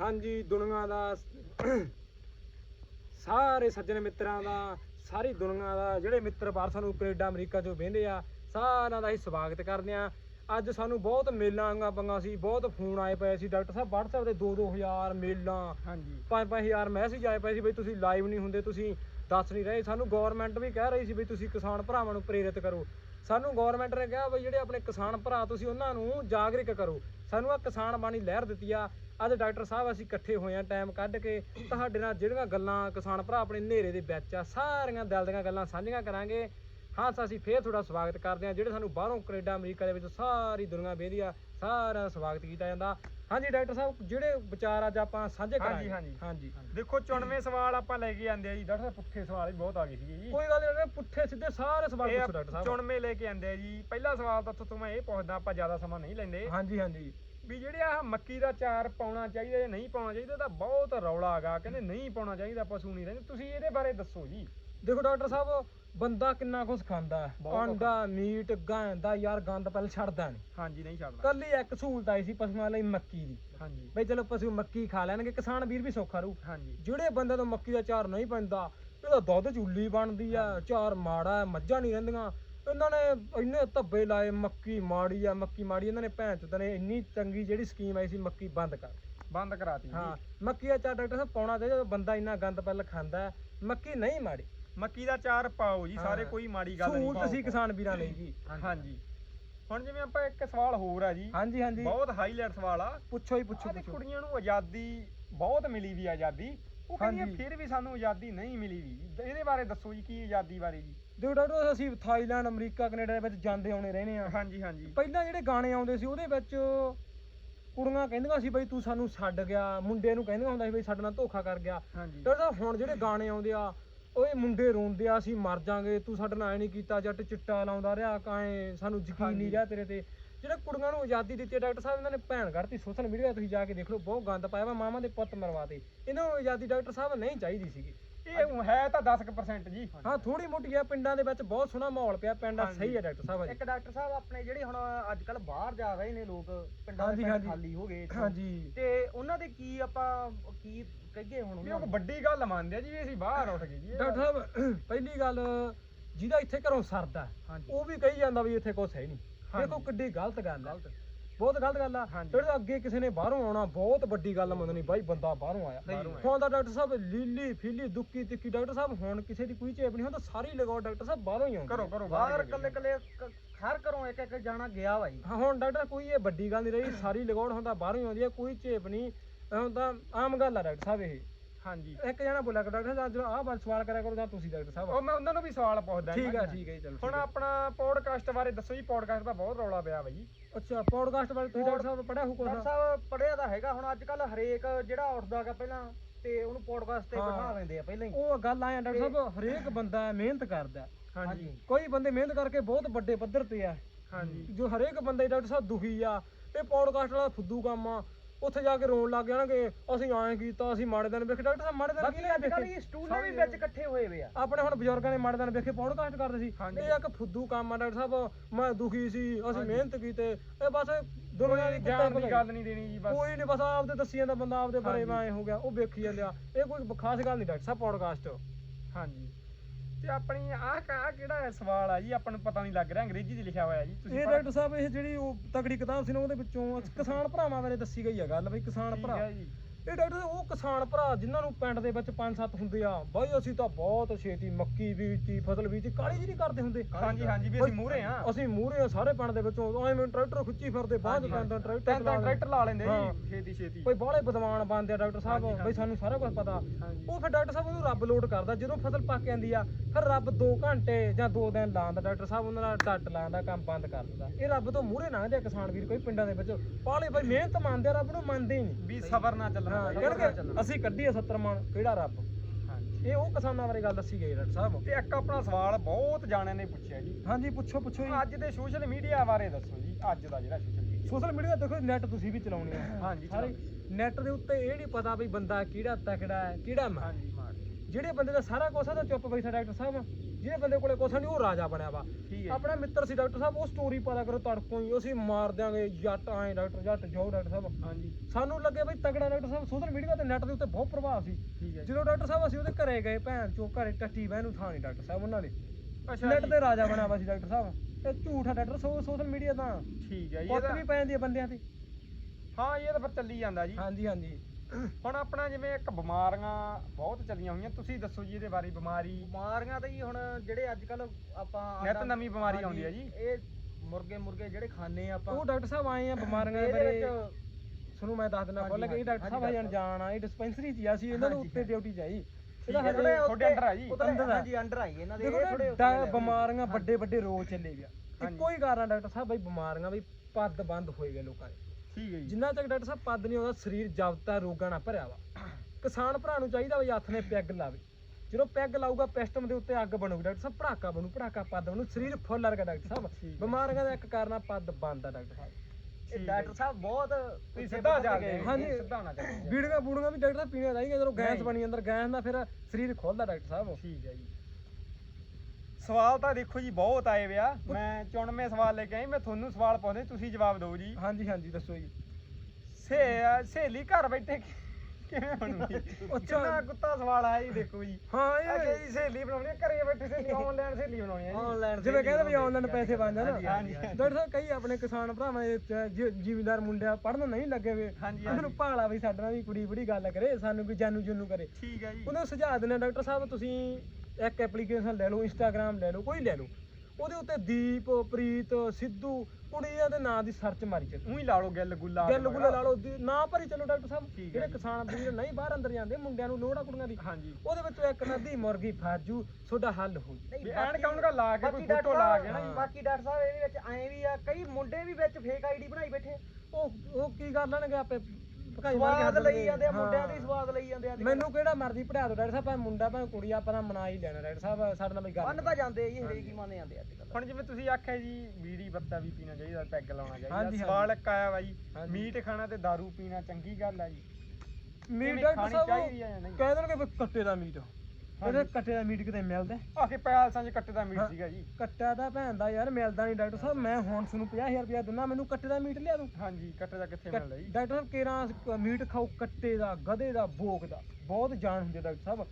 ਹਾਂਜੀ ਦੁਨੀਆ ਦਾ ਸਾਰੇ ਸੱਜਣ ਮਿੱਤਰਾਂ ਦਾ ਸਾਰੀ ਦੁਨੀਆ ਦਾ ਜਿਹੜੇ ਮਿੱਤਰ ਬਾਹਰ ਸਾਨੂੰ ਕੈਨੇਡਾ ਅਮਰੀਕਾ ਚੋਂ ਵਹਿੰਦੇ ਆ ਸਾਰਿਆਂ ਦਾ ਹੀ ਸਵਾਗਤ ਕਰਦੇ ਆ ਅੱਜ ਸਾਨੂੰ ਬਹੁਤ ਮੇਲਾਂ ਆਈਆਂ ਪੰਗਾ ਸੀ ਬਹੁਤ ਫੋਨ ਆਏ ਪਏ ਸੀ ਡਾਕਟਰ ਸਾਹਿਬ WhatsApp ਤੇ 2-2000 ਮੇਲਾਂ ਹਾਂਜੀ। 5-5000 ਮੈਸੇਜ ਆਏ ਪਏ ਸੀ ਬਈ ਤੁਸੀਂ ਲਾਈਵ ਨਹੀਂ ਹੁੰਦੇ ਤੁਸੀਂ ਦੱਸ ਨਹੀਂ ਰਹੇ। ਸਾਨੂੰ ਗਵਰਨਮੈਂਟ ਵੀ ਕਹਿ ਰਹੀ ਸੀ ਬਈ ਤੁਸੀਂ ਕਿਸਾਨ ਭਰਾਵਾਂ ਨੂੰ ਪ੍ਰੇਰਿਤ ਕਰੋ। ਸਾਨੂੰ ਗਵਰਨਮੈਂਟ ਨੇ ਕਿਹਾ ਬਈ ਜਿਹੜੇ ਆਪਣੇ ਕਿਸਾਨ ਭਰਾ ਤੁਸੀਂ ਉਹਨਾਂ ਨੂੰ ਜਾਗਰਿਕ ਕਰੋ। ਸਾਨੂੰ ਆ ਕਿਸਾਨ ਬਾਣੀ ਲਹਿਰ ਦਿੱਤੀ ਆ। ਅੱਜ ਡਾਕਟਰ ਸਾਹਿਬ ਅਸੀਂ ਇਕੱਠੇ ਹੋਏ ਆ ਟਾਈਮ ਕੱਢ ਕੇ। ਤੁਹਾਡੇ ਨਾਲ ਜਿਹੜੀਆਂ ਗੱਲਾਂ ਕਿਸਾਨ ਭਰਾ ਆਪਣੇ ਹਨੇਰੇ ਦੇ ਵਿੱਚ ਆ, ਸਾਰੀਆਂ ਦਿਲ ਦੀਆਂ ਗੱਲਾਂ ਸਾਂਝੀਆਂ ਕਰਾਂਗੇ। ਹਾਂ ਅਸੀਂ ਫੇਰ ਤੁਹਾਡਾ ਸਵਾਗਤ ਕਰਦੇ ਆ ਜਿਹੜੇ ਸਾਨੂੰ ਬਾਹਰੋਂ ਕੈਨੇਡਾ ਅਮਰੀਕਾ ਦੇ ਵਿੱਚ ਸਾਰੀ ਦੁਨੀਆ ਵੇਖਦੀ ਆ ਸਾਰਿਆਂ ਦਾ ਸਵਾਗਤ ਕੀਤਾ ਜਾਂਦਾ। ਹਾਂਜੀ ਡਾਕਟਰ ਸਾਹਿਬ ਜਿਹੜੇ ਵਿਚਾਰ ਅੱਜ ਆਪਾਂ ਸਾਂਝੇ ਕਰਾਂਗੇ। ਹਾਂਜੀ, ਹਾਂਜੀ। ਦੇਖੋ 94 ਸਵਾਲ ਆਪਾਂ ਲੈ ਕੇ ਆਂਦੇ ਆ ਜੀ। ਡਾਕਟਰ ਸਾਹਿਬ ਪੁੱਠੇ ਸਵਾਲ ਵੀ ਬਹੁਤ ਆ ਗਏ ਸੀਗੇ ਜੀ। ਕੋਈ ਗੱਲ ਨਹੀਂ ਪੁੱਠੇ ਸਿੱਧੇ ਸਾਰੇ ਸਵਾਲ ਪੁੱਛੋ ਡਾਕਟਰ ਸਾਹਿਬ। 94 ਲੈ ਕੇ ਆਂਦੇ ਆ ਜੀ। ਪਹਿਲਾ ਸਵਾਲ ਤਾਂ ਤੋਂ ਮੈਂ ਇਹ ਪੁੱਛਦਾ ਆਪਾਂ ਜ਼ਿਆਦਾ ਸਮਾਂ ਨਹੀਂ ਲੈਂਦੇ। ਹਾਂਜੀ ਹਾਂਜੀ। ਵੀ ਜਿਹੜੇ ਆ ਮੱਕੀ ਦਾ ਚਾਰ ਪਾਉਣਾ ਚਾਹੀਦਾ ਜਾਂ ਨਹੀਂ ਪਾਉਣਾ ਚਾਹੀਦਾ ਤਾਂ ਬਹੁਤ ਰੌਲਾ ਹੈਗਾ। ਕਹਿੰਦੇ ਨਹੀਂ ਪਾਉਣਾ ਚਾਹੀਦਾ ਪਸ਼ੂ ਨਹੀਂ ਰਹਿੰਦੇ। ਤੁਸੀਂ ਇਹਦੇ ਬਾਰੇ ਦੱਸੋ ਜੀ। ਦੇਖੋ ਡਾਕਟਰ ਸਾਹਿਬ ਬੰਦਾ ਕਿੰਨਾ ਕੁਝ ਖਾਂਦਾ ਹੈ। ਬਹੁਤ ਅੰਡਾ ਮੀਟ ਗਾਂ ਦਾ ਯਾਰ ਗੰਦ ਪਹਿਲ ਛੱਡਦਾ ਨਹੀਂ ਹਾਂਜੀ ਨਹੀਂ ਛੱਡਦਾ। ਕੱਲੀ ਇੱਕ ਸਹੂਲਤ ਆਈ ਸੀ ਪਸ਼ੂਆਂ ਲਈ ਮੱਕੀ ਦੀ। ਹਾਂਜੀ। ਬਈ ਚਲੋ ਪਸ਼ੂ ਮੱਕੀ ਖਾ ਲੈਣਗੇ ਕਿਸਾਨ ਵੀਰ ਵੀ ਸੌਖਾ ਰਹੂ। ਹਾਂਜੀ। ਜਿਹੜੇ ਬੰਦੇ ਤੋਂ ਮੱਕੀ ਦਾ ਚਾਰ ਨਹੀਂ ਪੈਂਦਾ ਇਹਦਾ ਦੁੱਧ ਚੁੱਲੀ ਬਣਦੀ ਆ ਚਾਰ ਮਾੜਾ ਹੈ, ਮੱਝਾਂ ਨਹੀਂ ਰਹਿੰਦੀਆਂ। ਇਹਨਾਂ ਨੇ ਇੰਨੇ ਧੱਬੇ ਲਾਏ ਮੱਕੀ ਮਾੜੀ ਆ ਮੱਕੀ ਮਾੜੀ। ਇਹਨਾਂ ਨੇ ਭੈਣ ਚੋਦ ਨੇ ਇੰਨੀ ਚੰਗੀ ਜਿਹੜੀ ਸਕੀਮ ਆਈ ਸੀ ਮੱਕੀ ਬੰਦ ਕਰ ਬੰਦ ਕਰਾਤੀ ਹਾਂ ਮੱਕੀ ਦਾ ਚਾਰ ਡਾਕਟਰ ਸਾਹਿਬ ਪਾਉਣਾ ਚਾਹੀਦਾ ਜਦੋਂ ਬੰਦਾ ਇੰਨਾ ਗੰਦ ਪਹਿਲ ਖਾਂਦਾ ਹੈ। ਮੱਕੀ ਨਹੀਂ ਮਾੜੀ। ਮੱਕੀ ਦਾ ਚਾਰ ਪਾਓ ਜੀ ਸਾਰੇ। ਕੋਈ ਮਾੜੀ ਗੱਲ ਨਹੀਂ। ਸਹੂਲਤ ਸੀ ਕਿਸਾਨ ਵੀਰਾਂ ਲਈ ਜੀ। ਹਾਂਜੀ। ਹੁਣ ਜਿਵੇਂ ਆਪਾਂ ਇੱਕ ਸਵਾਲ ਹੋਰ ਆ ਜੀ। ਹਾਂਜੀ ਹਾਂਜੀ। ਬਹੁਤ ਹਾਈਲਾਈਟ ਸਵਾਲ ਆ। ਪੁੱਛੋ ਹੀ ਪੁੱਛੋ ਪੁੱਛੋ। ਕੁੜੀਆਂ ਨੂੰ ਆਜ਼ਾਦੀ ਬਹੁਤ ਮਿਲੀ ਵੀ ਆਜ਼ਾਦੀ। ਉਹ ਕਹਿੰਦੀਆਂ। ਫਿਰ ਵੀ ਸਾਨੂੰ ਆਜ਼ਾਦੀ ਨਹੀਂ ਮਿਲੀ ਵੀ। ਇਹਦੇ ਬਾਰੇ ਦੱਸੋ ਜੀ ਕੀ ਆਜ਼ਾਦੀ ਬਾਰੇ ਜੀ? ਦੇਖੋ ਡਾਕਟਰ ਅਸੀਂ ਥਾਈਲੈਂਡ ਅਮਰੀਕਾ ਕੈਨੇਡਾ ਦੇ ਵਿੱਚ ਜਾਂਦੇ ਆਉਣੇ ਰਹਿੰਦੇ ਆ ਹਾਂਜੀ ਹਾਂਜੀ। ਪਹਿਲਾਂ ਜਿਹੜੇ ਗਾਣੇ ਆਉਂਦੇ ਸੀ ਉਹਦੇ ਵਿੱਚ ਕੁੜੀਆਂ ਕਹਿੰਦੀਆਂ ਸੀ ਬਈ ਤੂੰ ਸਾਨੂੰ ਛੱਡ ਗਿਆ। ਮੁੰਡੇ ਨੂੰ ਕਹਿੰਦੀਆਂ ਹੁੰਦਾ ਸੀ ਬਈ ਸਾਡੇ ਨਾਲ ਧੋਖਾ ਕਰ ਗਿਆ। ਹਾਂਜੀ। ਡਾਕਟਰ ਹੁਣ ਜਿਹੜੇ ਗਾਣੇ ਆਉਂਦੇ ਆ ਓਏ ਮੁੰਡੇ ਰੋਂਦੇ ਆ ਅਸੀਂ ਮਰ ਜਾਾਂਗੇ ਤੂੰ ਸਾਡੇ ਨਾਲ ਐ ਨਹੀਂ ਕੀਤਾ ਜੱਟ ਚਿੱਟਾ ਲਾਉਂਦਾ ਰਿਹਾ ਕਾਏ ਸਾਨੂੰ ਯਕੀਨ ਨਹੀਂ। ਰਿਹਾ ਤੇਰੇ ਤੇ। ਜਿਹੜੇ ਕੁੜੀਆਂ ਨੂੰ ਆਜ਼ਾਦੀ ਦਿੱਤੀ ਡਾਕਟਰ ਸਾਹਿਬ ਇਹਨਾਂ ਨੇ ਭੈਣ ਕੱਢਤੀ ਸੋਸ਼ਲ ਮੀਡੀਆ ਤੁਸੀਂ ਜਾ ਕੇ ਦੇਖ ਲਓ ਬਹੁਤ ਗੰਦ ਪਾਇਆ ਵਾ ਮਾਵਾਂ ਦੇ ਪੁੱਤ ਮਰਵਾਤੇ ਇਹਨਾਂ ਨੂੰ ਆਜ਼ਾਦੀ ਡਾਕਟਰ ਸਾਹਿਬ ਨਹੀਂ ਚਾਹੀਦੀ ਸੀਗੀ। ਇਹ ਹੈ ਤਾਂ 10% ਜੀ ਹਾਂ ਥੋੜੀ ਮੋਟੀ ਆ ਪਿੰਡਾਂ ਦੇ ਵਿੱਚ ਬਹੁਤ ਸੋਹਣਾ ਮਾਹੌਲ ਪਿਆ ਪਿੰਡ। ਸਹੀ ਹੈ ਡਾਕਟਰ ਸਾਹਿਬ ਜੀ ਇੱਕ ਡਾਕਟਰ ਸਾਹਿਬ ਆਪਣੇ ਜਿਹੜੇ ਹੁਣ ਅੱਜ ਕੱਲ ਬਾਹਰ ਜਾ ਰਹੇ ਨੇ ਲੋਕ ਪਿੰਡਾਂ ਦੇ। ਖਾਲੀ ਹੋ ਗਏ। ਹਾਂਜੀ ਤੇ ਉਹਨਾਂ ਦੇ ਕੀ ਆਪਾਂ ਕੀ ਕਹੀਏ ਹੁਣ ਉਹ? ਵੱਡੀ ਗੱਲ ਮੰਨਦੇ ਆ ਜੀ ਵੀ ਅਸੀਂ ਬਾਹਰ ਉੱਠ ਗਏ ਜੀ ਡਾਕਟਰ ਸਾਹਿਬ ਪਹਿਲੀ ਗੱਲ ਜਿਹਦਾ ਇੱਥੇ ਘਰੋਂ ਸਰਦਾ ਉਹ ਵੀ ਕਹੀ ਜਾਂਦਾ ਵੀ ਇੱਥੇ ਕੁਛ ਹੈ ਨਹੀਂ। ਦੇਖੋ ਕਿੱਡੀ ਗਲਤ ਗੱਲ ਹੈ ਬਹੁਤ ਗਲਤ ਗੱਲ ਆ। ਜਿਹੜੇ ਅੱਗੇ ਕਿਸੇ ਨੇ ਬਾਹਰੋਂ ਆਉਣਾ ਬਹੁਤ ਵੱਡੀ ਗੱਲ ਮੰਨਣੀ ਬਾਈ ਬੰਦਾ ਬਾਹਰੋਂ ਆਇਆ। ਹੁਣ ਤਾਂ ਡਾਕਟਰ ਸਾਹਿਬ ਲੀਲੀ ਫੀਲੀ ਦੁੱਕੀ ਤਿੱਕੀ ਡਾਕਟਰ ਸਾਹਿਬ ਹੁਣ ਕਿਸੇ ਦੀ ਕੋਈ ਚੇਪ ਨਹੀਂ ਤਾਂ ਸਾਰੀ ਲਗਾਓ ਡਾਕਟਰ ਸਾਹਿਬ ਬਾਹਰੋਂ ਹੀ ਆਉਂਦੇ ਕਰੋ। ਕਰੋ ਬਾਹਰ ਕੱਲੇ ਕੱਲੇ ਹਰ ਘਰੋਂ ਇੱਕ ਇੱਕ ਜਾਣਾ ਗਿਆ ਹਾਂ। ਹੁਣ ਡਾਕਟਰ ਕੋਈ ਇਹ ਵੱਡੀ ਗੱਲ ਨਹੀਂ ਰਹੀ ਸਾਰੀ ਲਗਾਉਣ ਹੁੰਦਾ ਬਾਹਰੋਂ ਹੀ ਆਉਂਦੀ ਹੈ ਕੋਈ ਚੇਪ ਨਹੀਂ। ਹੁਣ ਤਾਂ ਆਮ ਗੱਲ ਆ ਡਾਕਟਰ ਸਾਹਿਬ ਇਹ। ਹਾਂਜੀ। ਇੱਕ ਜਣਾ ਬੋਲਿਆ ਕਰੋ ਡਾਕਟਰ ਸਾਹਿਬ ਆਹ ਬਾਰ ਸਵਾਲ ਕਰਿਆ ਕਰੋ ਜਾਂ ਤੁਸੀਂ ਡਾਕਟਰ ਸਾਹਿਬ। ਉਹ ਮੈਂ ਉਹਨਾਂ ਨੂੰ ਵੀ ਸਵਾਲ ਪੁੱਛਦਾ। ਠੀਕ ਆ ਠੀਕ ਹੈ ਜੀ, ਚਲੋ ਹੁਣ ਠੀਕ ਆ। ਆਪਣਾ ਪੋਡਕਾਸਟ ਬਾਰੇ ਦੱਸੋ ਜੀ ਪੋਡਕਾਸਟ ਦਾ ਬਹੁਤ ਰੌਲਾ ਪਿਆ ਬਈ ਅੱਛਾ ਪੋਡਕਾਸਟ ਬਾਰੇ ਤੁਸੀਂ ਡਾਕਟਰ ਸਾਹਿਬ ਪੜਿਆ ਡਾਕਟਰ ਕੁਛ ਸਾਹਿਬ ਪੜਿਆ ਤਾਂ ਹੈਗਾ ਹੁਣ ਅੱਜ ਕੱਲ ਹਰੇਕ ਜਿਹੜਾ ਉੱਠਦਾਗਾ ਪਹਿਲਾਂ ਤੇ ਉਹਨੂੰ ਪੋਡਕਾਸਟ ਤੇ ਹਾਂ। ਬਿਠਾ ਲੈਂਦੇ ਆ ਪਹਿਲਾਂ ਹੀ। ਉਹ ਗੱਲ ਆਇਆ ਡਾਕਟਰ ਸਾਹਿਬ ਹਰੇਕ ਬੰਦਾ ਹੈ, ਮਿਹਨਤ ਕਰਦਾ। ਹੈ। ਹਾਂਜੀ। ਕੋਈ ਬੰਦੇ ਮਿਹਨਤ ਕਰਕੇ ਬਹੁਤ ਵੱਡੇ ਪੱਧਰ ਤੇ ਆ। ਹਾਂਜੀ। ਜੋ ਹਰੇਕ ਬੰਦਾ ਹੀ ਡਾਕਟਰ ਸਾਹਿਬ ਦੁਖੀ ਆ ਇਹ ਪੋਡਕਾਸਟ ਵਾਲਾ ਫੁੱਦੂ ਕੰਮ ਆ। ਉੱਥੇ ਜਾ ਕੇ ਰੋਣ ਲੱਗ ਜਾਣਗੇ। ਅਸੀਂ ਐਂ ਕੀਤਾ ਅਸੀਂ ਮਾੜੇ ਦਿਨ ਵੇਖੇ। ਡਾਕਟਰ ਸਾਹਿਬ ਮਾੜੇ ਦਿਨ ਬਾਕੀ ਅੱਜ ਕੱਲ ਵੇਖੇ ਇਹ ਵੀ ਵਿੱਚ ਇਕੱਠੇ ਹੋਏ ਵੇ ਆ। ਆਪਣੇ ਹੁਣ ਬਜ਼ੁਰਗਾਂ ਨੇ ਮਾੜੇ ਦਿਨ ਵੇਖੇ ਪੋਡਕਾਸਟ ਕਰਦੇ ਸੀ। ਇਹ ਇੱਕ ਫੁੱਦੂ ਕੰਮ ਆ ਡਾਕਟਰ ਸਾਹਿਬ ਮੈਂ ਦੁਖੀ ਸੀ ਅਸੀਂ। ਮਿਹਨਤ ਕੀਤੇ। ਇਹ ਬਸ ਦੁਨੀਆ ਦੀ ਗਿਆਨ ਦੀ ਗੱਲ ਨਹੀਂ ਦੇਣੀ ਜੀ ਬਸ। ਕੋਈ ਨਹੀਂ ਬਸ ਆਪਦੇ ਦੱਸੀ ਜਾਂਦਾ ਬੰਦਾ ਆਪਦੇ ਬਾਰੇ। ਮੈਂ ਐਂ ਹੋ ਗਿਆ ਉਹ ਵੇਖੀ ਜਾਂਦੇ ਇਹ ਕੋਈ ਖਾਸ ਗੱਲ ਨਹੀਂ ਡਾਕਟਰ ਸਾਹਿਬ ਪੋਡਕਾਸਟ ਹਾਂਜੀ। ਤੇ ਆਪਣੀ ਆਹ ਕਾ ਕਿਹੜਾ ਸਵਾਲ ਆ ਜੀ? ਆਪਾਂ ਨੂੰ ਪਤਾ ਨਹੀਂ ਲੱਗ ਰਿਹਾ ਅੰਗਰੇਜ਼ੀ 'ਚ ਲਿਖਿਆ ਹੋਇਆ ਜੀ। ਤੁਸੀਂ ਇਹ ਪੜ੍ਹ- ਡਾਕਟਰ ਸਾਹਿਬ ਇਹ ਜਿਹੜੀ ਉਹ ਤਗੜੀ ਕਿਤਾਬ ਸੀ ਨਾ ਉਹਦੇ ਵਿੱਚੋਂ ਕਿਸਾਨ ਭਰਾਵਾਂ ਬਾਰੇ ਦੱਸੀ ਗਈ ਆ ਗੱਲ ਬਈ ਕਿਸਾਨ ਠੀਕ ਭਰਾ। ਹੈ ਜੀ। ਇਹ ਡਾਕਟਰ ਉਹ ਕਿਸਾਨ ਭਰਾ ਜਿਨ੍ਹਾਂ ਨੂੰ ਪਿੰਡ ਦੇ ਵਿੱਚ ਪੰਜ ਸੱਤ ਹੁੰਦੇ ਆ ਬਾਈ ਅਸੀਂ ਤਾਂ ਬਹੁਤ ਛੇਤੀ ਮੱਕੀ ਬੀਜਤੀ ਫਸਲ ਬੀਜਤੀ ਕਾਲੀ ਜੀ ਨਹੀਂ ਕਰਦੇ ਹੁੰਦੇ ਹਾਂਜੀ ਹਾਂਜੀ ਵੀ ਅਸੀਂ ਮੂਹਰੇ ਆ ਅਸੀਂ ਮੂਹਰੇ ਆ ਸਾਰੇ ਪਿੰਡ ਦੇ ਵਿੱਚੋਂ ਐਵੇਂ ਟਰੈਕਟਰ ਖਿੱਚੀ ਫਿਰਦੇ ਬਾਅਦ ਹਾਂਜੀ। ਟਰੈਕਟਰ ਚਲਾ ਟਰੈਕਟਰ ਲਾ ਲੈਂਦੇ। ਜੀ ਛੇਤੀ ਛੇਤੀ ਬਈ ਬਾਹਲੇ ਵਿਦਵਾਨ ਬਣਦੇ ਆ ਡਾਕਟਰ ਸਾਹਿਬ ਬਈ। ਸਾਨੂੰ ਸਾਰਾ ਕੁਝ ਪਤਾ। ਉਹ ਫਿਰ ਡਾਕਟਰ ਸਾਹਿਬ ਉਹਨੂੰ ਰੱਬ ਲੋਡ ਕਰਦਾ ਜਦੋਂ ਫਸਲ ਪੱਕ ਜਾਂਦੀ ਆ ਫਿਰ ਰੱਬ 2 ਘੰਟੇ ਜਾਂ 2 ਦਿਨ ਲਾਉਂਦਾ ਡਾਕਟਰ ਸਾਹਿਬ ਉਹਨਾਂ ਦਾ ਟੱਟ ਲਾਉਂਦਾ ਕੰਮ ਬੰਦ ਕਰ ਦਿੰਦਾ ਇਹ ਰੱਬ ਤੋਂ ਮੂਹਰੇ ਲੰਘਦੇ ਕਿਸਾਨ ਵੀਰ ਕੋਈ ਪਿੰਡਾਂ ਦੇ ਵਿੱਚ ਬਾਹਲੇ ਬਈ ਮਿਹਨਤ ਮੰਨਦੇ ਆ ਰੱਬ ਨੂੰ ਮੰਨਦੇ ਹੀ ਨਹੀਂ ਵੀ ਸਬਰ ਨਾਲ ਚੱਲਣਾ ਹਾਂ। ਕਹਿੰਦੇ ਅਸੀਂ ਕੱਢੀਏ 70 ਮਣ ਕਿਹੜਾ ਰੱਬ? ਇਹ ਉਹ ਕਿਸਾਨਾਂ ਬਾਰੇ ਗੱਲ ਦੱਸੀ ਗਈ ਡਾਕਟਰ ਸਾਹਿਬ। ਤੇ ਇੱਕ ਆਪਣਾ ਸਵਾਲ ਬਹੁਤ ਜਾਣਿਆਂ ਨੇ ਪੁੱਛਿਆ ਜੀ। ਹਾਂਜੀ ਪੁੱਛੋ ਪੁੱਛੋ ਜੀ। ਅੱਜ ਦੇ ਸੋਸ਼ਲ ਮੀਡੀਆ ਬਾਰੇ ਦੱਸੋ ਜੀ ਅੱਜ ਦਾ ਜਿਹੜਾ ਸੋਸ਼ਲ ਮੀਡੀਆ ਸੋਸ਼ਲ ਮੀਡੀਆ ਦੇਖੋ ਨੈਟ ਤੁਸੀਂ ਵੀ ਚਲਾਉਣੇ ਆ। ਹਾਂਜੀ, ਸਾਰੇ ਨੈਟ ਦੇ ਉੱਤੇ ਇਹ ਨਹੀਂ ਪਤਾ ਵੀ ਬੰਦਾ ਕਿਹੜਾ ਤਕੜਾ ਹੈ ਕਿਹੜਾ ਮਾਰ ਜਿਹੜੇ ਬੰਦੇ ਦਾ ਸਾਰਾ ਕੁਝ ਆ ਤਾਂ ਚੁੱਪ ਬੈਠਾ ਡਾਕਟਰ ਸਾਹਿਬ। ਜਿਹੜੇ ਬੰਦੇ ਕੋਲੇ ਕੁਛ ਨਹੀਂ ਉਹ ਰਾਜਾ ਬਣਿਆ ਵਾ। ਠੀਕ ਹੈ। ਆਪਣਾ ਮਿੱਤਰ ਸੀ ਡਾਕਟਰ ਸਾਹਿਬ ਉਹ ਸਟੋਰੀ ਪਾਦਾ ਕਰੋ ਤੜਕੋਂ ਹੀ ਅਸੀਂ ਮਾਰ ਦਿਆਂਗੇ ਜੱਟ ਆਏ ਡਾਕਟਰ ਜੱਟ ਜਾਓ ਡਾਕਟਰ ਸਾਹਿਬ। ਹਾਂਜੀ। ਸਾਨੂੰ ਲੱਗੇ ਬਈ ਤਗੜਾ ਡਾਕਟਰ ਸਾਹਿਬ ਸੋਸ਼ਲ ਮੀਡੀਆ ਤੇ ਨੈਟ ਦੇ ਉੱਤੇ ਬਹੁਤ ਪ੍ਰਭਾਵ ਸੀ। ਠੀਕ ਹੈ। ਜੀ। ਜਦੋਂ ਡਾਕਟਰ ਸਾਹਿਬ ਅਸੀਂ ਉਹਦੇ ਘਰੇ ਗਏ ਭੈਣ ਚੋ ਘਰੇ ਟੱਟੀ ਬਹਿ ਨੂੰ ਥਾਂ ਨਹੀਂ ਡਾਕਟਰ ਸਾਹਿਬ ਉਹਨਾਂ ਨੇ ਅੱਛਾ ਨੈਟ ਜੀ। ਤੇ ਰਾਜਾ ਬਣਿਆ ਵਾ ਸੀ ਡਾਕਟਰ ਸਾਹਿਬ। ਇਹ ਝੂਠਾ ਡਾਕਟਰ ਸੋਸ਼ਲ ਮੀਡੀਆ ਤਾਂ। ਠੀਕ ਹੈ ਜੀ ਕੁੱਟ ਇਹਦਾ- ਵੀ ਪੈਂਦੀ ਹੈ ਬੰਦਿਆਂ ਤੇ। ਹਾਂ ਇਹ ਤਾਂ ਫਿਰ ਚੱਲੀ ਜਾਂਦਾ ਜੀ। ਹਾਂਜੀ ਹਾਂਜੀ। ਹੁਣ ਆਪਣਾ ਜਿਵੇਂ ਇੱਕ ਬਿਮਾਰੀਆਂ ਬਹੁਤ ਚੱਲੀਆਂ ਹੋਈਆਂ ਤੁਸੀਂ ਦੱਸੋ ਜੀ ਇਹਦੇ ਬਾਰੇ ਬਿਮਾਰੀ ਬਿਮਾਰੀਆਂ ਤਾਂ ਜੀ ਹੁਣ ਜਿਹੜੇ ਅੱਜ ਕੱਲ ਆਪਾਂ ਨਿੱਤ ਨਵੀਂ ਬਿਮਾਰੀ ਆਉਂਦੀ ਹੈ ਜੀ। ਇਹ ਮੁਰਗੇ ਮੁਰਗੇ ਜਿਹੜੇ ਖਾਣੇ ਆਪਾਂ ਉਹ ਡਾਕਟਰ ਸਾਹਿਬ ਆਏ ਆ ਬਿਮਾਰੀਆਂ ਦੇ ਬਾਰੇ ਤੁਹਾਨੂੰ ਮੈਂ ਦੱਸ ਦਿੰਦਾ ਖੁੱਲ ਕੇ ਇਹ ਡਾਕਟਰ ਸਾਹਿਬ ਹਜੇ ਅਣਜਾਣ ਆ ਇਹ ਡਿਸਪੈਂਸਰੀ 'ਚ ਆ ਅਸੀਂ ਇਹਨਾਂ ਨੂੰ ਉੱਤੇ ਡਿਊਟੀ ਚਾਹੀ ਇਹਦਾ ਹਜੇ ਜੀ। ਤੁਹਾਡੇ ਅੰਡਰ ਆ ਜੀ? ਅੰਦਰ ਆ। ਹਾਂਜੀ ਅੰਡਰ ਆਈ ਇਹਨਾਂ ਦੇ ਥੋੜੇ ਬਿਮਾਰੀਆਂ। ਵੱਡੇ ਵੱਡੇ ਰੋਗ ਚੱਲੇ ਗਿਆ। ਇੱਕੋ ਹੀ ਕਾਰਨ ਡਾਕਟਰ ਸਾਹਿਬ ਬਈ ਬਿਮਾਰੀਆਂ ਬਈ ਪੱਦ ਬੰਦ ਹੋਏ ਗਏ ਲੋਕਾਂ ਦੇ ਠੀਕ ਹੈ ਜੀ। ਜਿੰਨਾ ਤੱਕ ਡਾਕਟਰ ਸਾਹਿਬ ਪੱਦ ਨਹੀਂ ਆਉਂਦਾ ਸਰੀਰ ਜਬਤਾ ਰੋਗਾਂ ਨਾਲ ਭਰਿਆ ਵਾ। ਕਿਸਾਨ ਭਰਾ ਨੂੰ ਚਾਹੀਦਾ ਬਈ ਹੱਥ ਨੇ ਪੈਗ ਲਾਵੇ। ਜਦੋਂ ਪੈਗ ਲਾਊਗਾ ਪਿਸਟਮ ਦੇ ਉੱਤੇ ਅੱਗ ਬਣੂਗੀ। ਡਾਕਟਰ ਸਾਹਿਬ ਭੜਾਕਾ ਬਣੂ ਭੜਾਕਾ ਪੱਦ ਬਣੂ ਸਰੀਰ ਫੁੱਲ ਵਰਗਾ ਡਾਕਟਰ ਸਾਹਿਬ। ਬਿਮਾਰੀਆਂ ਦਾ ਇੱਕ ਕਾਰਨ ਆ ਪੱਦ ਬੰਦ ਆ ਡਾਕਟਰ ਸਾਹਿਬ। ਇਹ ਡਾਕਟਰ ਸਾਹਿਬ ਬਹੁਤ ਤੁਸੀਂ ਸਿੱਧਾ ਜਾ ਗਏ। ਹਾਂਜੀ। ਸਿੱਧਾ ਹੋਣਾ ਚਾਹੀਦਾ। ਬੀੜੀਆਂ ਬੂੜੀਆਂ ਵੀ ਡਾਕਟਰ ਸਾਹਿਬ ਪੀਣੀਆਂ ਚਾਹੀਦੀਆਂ ਜਦੋਂ ਗੈਸ। ਬਣੀ ਅੰਦਰ ਗੈਸ ਨਾਲ ਫਿਰ ਸਰੀਰ ਖੁੱਲਦਾ ਡਾਕਟਰ ਸਾਹਿਬ। ਠੀਕ ਹੈ ਜੀ। ਸਵਾਲ ਤਾਂ ਦੇਖੋ ਜੀ ਬਹੁਤ ਆਏ ਵਿਆ ਮੈਂ ਚੁਣਵੇਂ ਸਵਾਲ ਲੈ ਕੇ ਆਈ ਮੈਂ ਤੁਹਾਨੂੰ ਸਵਾਲ ਪਾਉਂਦੇ ਤੁਸੀਂ ਜਵਾਬ ਦਿਓ ਜੀ। ਹਾਂਜੀ ਹਾਂਜੀ ਦੱਸੋ ਜੀ। ਸੇ ਸਹੇਲੀ ਘਰ ਬੈਠੇ ਕਿ- ਕਿਵੇਂ ਬਣੂਗੀ? ਕੁੱਤਾ ਸਵਾਲ ਆਇਆ ਜੀ ਦੇਖੋ ਜੀ। ਹਾਂ ਅੱਗੇ ਇਹ ਜੀ ਸਹੇਲੀ ਬਣਾਉਣੀ ਹੈ ਘਰੇ ਬੈਠੇ ਸਹੇਲੀ ਆਨਲਾਈਨ ਸਹੇਲੀ ਬਣਾਉਣੀ ਹੈ ਜੀ। ਆਨਲਾਈਨ ਜਿਵੇਂ ਕਹਿੰਦੇ ਵੀ ਆਨਲਾਈਨ ਪੈਸੇ ਬਣ ਜਾਣ। ਹਾਂਜੀ, ਹਾਂਜੀ, ਹਾਂਜੀ। ਡਾਕਟਰ ਸਾਹਿਬ ਕਈ ਆਪਣੇ ਕਿਸਾਨ ਭਰਾਵਾਂ ਦੇ ਚ- ਜਿ- ਜ਼ਿਮੀਂਦਾਰ ਮੁੰਡਿਆਂ ਪੜਨ ਨਹੀਂ ਲੱਗੇ ਵੇ। ਹਾਂਜੀ, ਉਹਨਾਂ ਨੂੰ ਹਾਂਜੀ। ਭਾਲਾ ਵੀ ਸਾਡੇ ਨਾਲ ਵੀ ਕੁੜੀ ਬੜੀ ਗੱਲ ਕਰੇ ਸਾਨੂੰ ਕੋਈ ਜਾਨੂ ਜੁਨੂ ਕਰੇ। ਠੀਕ ਹੈ ਜੀ। ਉਹਨਾਂ ਨੂੰ ਸੁਝਾਅ ਦਿੰਦੇ ਆ, ਡਾਕਟਰ ਸਾਹਿਬ ਤੁਸੀਂ ਇੱਕ ਐਪਲੀਕੇਸ਼ਨ ਲੈ ਲਓ ਇੰਸਟਾਗ੍ਰam ਲੈ ਲਓ ਕੋਈ ਲੈ ਲਓ। ਉਹਦੇ ਉੱਤੇ ਦੀਪ ਪ੍ਰੀਤ ਸਿੱਧੂ ਕੁੜੀਆਂ ਦੇ ਨਾਂ ਦੀ ਸਰਚ ਮਾਰੀ ਚੱਲੋ। ਉਹੀ ਲਾ ਲਓ ਗਿੱਲ ਗੁੱਲਾ ਗੱਲ ਗੁੱਲੇ ਲਾ ਲਓ ਦੀ- ਨਾਂ ਭਰੀ ਚੱਲੋ ਡਾਕਟਰ ਸਾਹਿਬ। ਜਿਹੜੇ। ਕਿਸਾਨ ਵੀਰ ਨਹੀਂ ਬਾਹਰ ਅੰਦਰ ਜਾਂਦੇ ਮੁੰਡਿਆਂ ਨੂੰ ਲੋੜ ਆ ਕੁੜੀਆਂ ਦੀ। ਹਾਂਜੀ। ਉਹਦੇ ਵਿੱਚੋਂ ਇੱਕ ਨਦੀ ਮੁਰਗੀ ਫਾਜੂ ਤੁਹਾਡਾ ਹੱਲ ਹੋ ਜੂ ਐਨ ਕਾਉਂਟ ਲਾ ਕੇ ਕੋਈ ਫੋਟੋ ਲਾ ਕੇ ਨਾ। ਬਾਕੀ ਡਾਕਟਰ ਸਾਹਿਬ ਇਹਦੇ ਵਿੱਚ ਐਂ ਵੀ ਆ ਕਈ ਮੁੰਡੇ ਵੀ ਵਿੱਚ ਫੇਕ ਆਈਡੀ ਬਣਾਈ ਬੈਠੇ। ਉਹ ਉਹ ਕੀ ਕਰ ਲੈਣਗੇ ਆਪੇ? ਭਕਾਈ ਮਾਰ ਕੇ ਸਵਾਦ ਹੱਥ ਲਈ ਦੇ- ਜਾਂਦੇ ਆ, ਹਾਂ। ਮੁੰਡਿਆਂ ਦੀ ਸਵਾਦ ਲਈ ਜਾਂਦੇ ਆ ਅੱਜ ਕੱਲ੍ਹ। ਮੈਨੂੰ ਕਿਹੜਾ ਮਰਜ਼ੀ ਪੜਿਆ ਦੋ ਡਾਕਟਰ ਸਾਹਿਬ ਭਾਵੇਂ ਮੁੰਡਾ ਭਾਵੇਂ ਕੁੜੀ ਆਪਾਂ ਤਾਂ ਮਨਾ ਹੀ ਲੈਣਾ ਡਾਕਟਰ ਸਾਹਿਬ ਸਾਡੇ ਨਾਲ ਵੀ ਗੱਲ ਮੰਨ ਤਾਂ ਜਾਂਦੇ ਆ ਜੀ ਹਰੇਕ ਹੀ ਮੰਨ ਜਾਂਦੇ ਆ ਅੱਜ ਕੱਲ੍ਹ ਹੁਣ ਜਿਵੇਂ ਤੁਸੀਂ ਆਖਿਆ ਜੀ ਬੀੜੀ ਬੱਤਾ ਵੀ ਪੀਣਾ ਚਾਹੀਦਾ ਪੈਗ ਲਾਉਣਾ ਹਾਂਜੀ, ਚਾਹੀਦਾ ਹਾਂਜੀ। ਸਵਾਲ ਇੱਕ ਆਇਆ ਵਾ ਜੀ ਹਾਂਜੀ। ਮੀਟ ਖਾਣਾ ਤੇ दारू ਪੀਣਾ ਚੰਗੀ ਗੱਲ ਆ ਜੀ ਮੀਟ ਕਿਵੇਂ ਡਾਕਟਰ ਖਾਣੀ ਸਾਹਿਬ ਚਾਹੀਦੀ ਆ ਜਾਂ ਨਹੀਂ? ਕਹਿ ਦੇਣਗੇ ਵੀ ਕੱਟੇ ਦਾ ਮੀਟ ਉਹਦੇ। ਕੱਟੇ ਦਾ ਮੀਟ ਕਿਤੇ ਮਿਲਦਾ? ਆਖੇ ਪੈਲਸਾਂ 'ਚ ਕੱਟੇ ਦਾ ਮੀਟ। ਸੀਗਾ ਜੀ। ਕੱਟਾ ਦਾ ਭੈਣ ਦਾ ਯਾਰ ਮਿਲਦਾ ਨਹੀਂ ਡਾਕਟਰ ਸਾਹਿਬ। ਮੈਂ ਹੁਣ ਤੁਹਾਨੂੰ 50000 ਰੁਪਇਆ ਦਿੰਦਾ ਮੈਨੂੰ ਕੱਟੇ ਦਾ ਮੀਟ ਲਿਆ ਦੂੰ ਹਾਂਜੀ ਕੱਟੇ ਦਾ ਕਿੱਥੇ ਮਿਲਦਾ ਜੀ? ਡਾਕਟਰ ਸਾਹਿਬ ਕੇਰਾਂ ਮੀਟ ਖਾਓ ਕੱਟੇ ਦਾ ਗਧੇ ਦਾ ਬੋਕ ਦਾ। ਬਹੁਤ ਜਾਨ ਹੁੰਦੀ ਡਾਕਟਰ ਸਾਹਿਬ।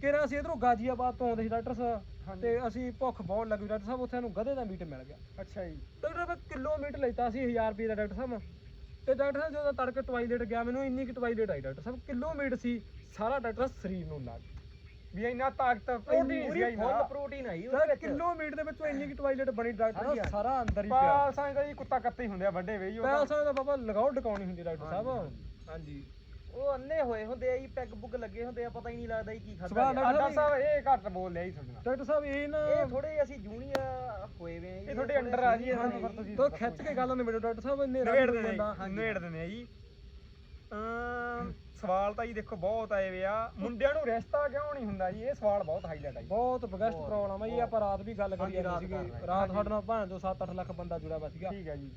ਕੇਰਾਂ ਅਸੀਂ ਇਧਰੋਂ ਗਾਜੀਆਬਾਦ ਤੋਂ ਆਉਂਦੇ ਸੀ ਡਾਕਟਰ ਸਾਹਿਬ। ਤੇ ਅਸੀਂ ਭੁੱਖ ਬਹੁਤ ਲੱਗੀ ਡਾਕਟਰ ਸਾਹਿਬ ਉੱਥੇ ਸਾਨੂੰ ਗਧੇ ਦਾ ਮੀਟ ਮਿਲ ਗਿਆ। ਅੱਛਾ ਜੀ। ਡਾਕਟਰ ਸਾਹਿਬ ਕਿਲੋ ਮੀਟ ਲੈਤਾ ਸੀ 1000 ਰੁਪਏ ਦਾ ਡਾਕਟਰ ਸਾਹਿਬ। ਤੇ ਡਾਕਟਰ ਸਾਹਿਬ ਜਦੋਂ ਤੜਕੇ ਟਵਾਈਲੇਟ ਗਿਆ ਮੈਨੂੰ ਇੰਨੀ ਕਿ ਟਵਾਈਲੇਟ ਆਈ ਡਾਕਟਰ ਸਾਹਿਬ। ਕਿਲੋ ਮੀਟ ਸੀ ਸਾਰਾ ਡਾਕਟਰ ਸਰੀਰ ਨੂੰ ਲੱਗ ਵੀ ਇੰਨਾ ਤਾਕਤ ਪ੍ਰੋਟੀਨ ਪੂਰੀ ਸੀਗਾ ਜੀ ਫੁੱਲ। ਪ੍ਰੋਟੀਨ ਆਈ ਉਹਦੇ ਸਰ ਵਿੱਚ। ਕਿਲੋ ਮੀਟ ਦੇ ਵਿੱਚੋਂ ਇੰਨੀ ਕਿ ਟਵਾਈਲੇਟ ਬਣੀ ਡਾਕਟਰ ਹਾਂਜੀ। ਸਾਰਾ ਅੰਦਰ ਹੀ ਪਿਆ। ਪੈਲਸਾਂ ਤਾਂ ਜੀ ਕੁੱਤਾ ਕੱਤੇ ਹੀ ਹੁੰਦੇ ਆ ਵੱਡੇ ਵੇ ਜੀ ਉਹ ਪੈਸਾ ਦਾ ਬਾਬਾ ਲਗਾਓ ਡਕਾਉਣੀ ਹੁੰਦੀ ਡਾਕਟਰ ਸਾਹਿਬ। ਹਾਂਜੀ, ਉਹ ਅੰਨੇ ਹੋਏ ਹੁੰਦੇ ਆ ਜੀ ਪੈਗ ਪੁੱਗ ਲੱਗੇ ਹੁੰਦੇ ਆ ਪਤਾ ਹੀ ਨਹੀਂ ਲੱਗਦਾ ਜੀ ਕੀ ਖਾਦਾ ਆ ਡਾਕਟਰ ਸਾਹਿਬ ਇਹ ਘੱਟ ਬੋਲਿਆ ਜੀ ਤੁਹਾਡੇ ਨਾਲ। ਡਾਕਟਰ ਸਾਹਿਬ ਇਹ ਨਾ ਇਹ ਥੋੜੇ ਅਸੀਂ ਜੂਨੀਅਰ ਹੋਏ ਵੇ ਆ ਜੀ ਇਹ ਤੁਹਾਡੇ ਅੰਡਰ ਆ ਜੀ, ਇਹਨਾਂ ਨੇ ਤੁਸੀਂ ਤੋ ਖਿੱਚ ਕੇ ਗੱਲ ਨਿਬੜੋ ਡਾਕਟਰ ਸਾਹਿਬ ਇੰਨੇ ਨਵੇੜ ਦਿੰਦੇ ਆ ਜੀ ਨਵੇੜ ਦਿੰਦੇ ਆ ਜੀ। ਅਮ ਸਵਾਲ ਤਾਂ ਜੀ ਦੇਖੋ ਬਹੁਤ ਆਏ ਵੇ ਆ। ਮੁੰਡਿਆਂ ਨੂੰ ਰਿਸ਼ਤਾ ਕਿਉਂ ਨਹੀਂ ਹੁੰਦਾ ਜੀ? ਇਹ ਸਵਾਲ ਬਹੁਤ ਹਾਈਲਾਈਟ ਆ ਜੀ। ਬਹੁਤ ਬਗੈਸਟ ਪ੍ਰੋਬਲਮ ਹੈ ਇਹ ਆਪਾਂ ਰਾਤ ਵੀ ਗੱਲ ਕਰੀ ਜਾਂਦੇ ਰਾਤ ਸੀਗੇ। ਰਾਤ ਸਾਡੇ ਨਾਲ ਭਾਂ ਤੋਂ 7-8 ਲੱਖ ਬੰਦਾ ਜੁੜਿਆ ਵਾ ਸੀਗਾ। ਠੀਕ ਹੈ ਜੀ।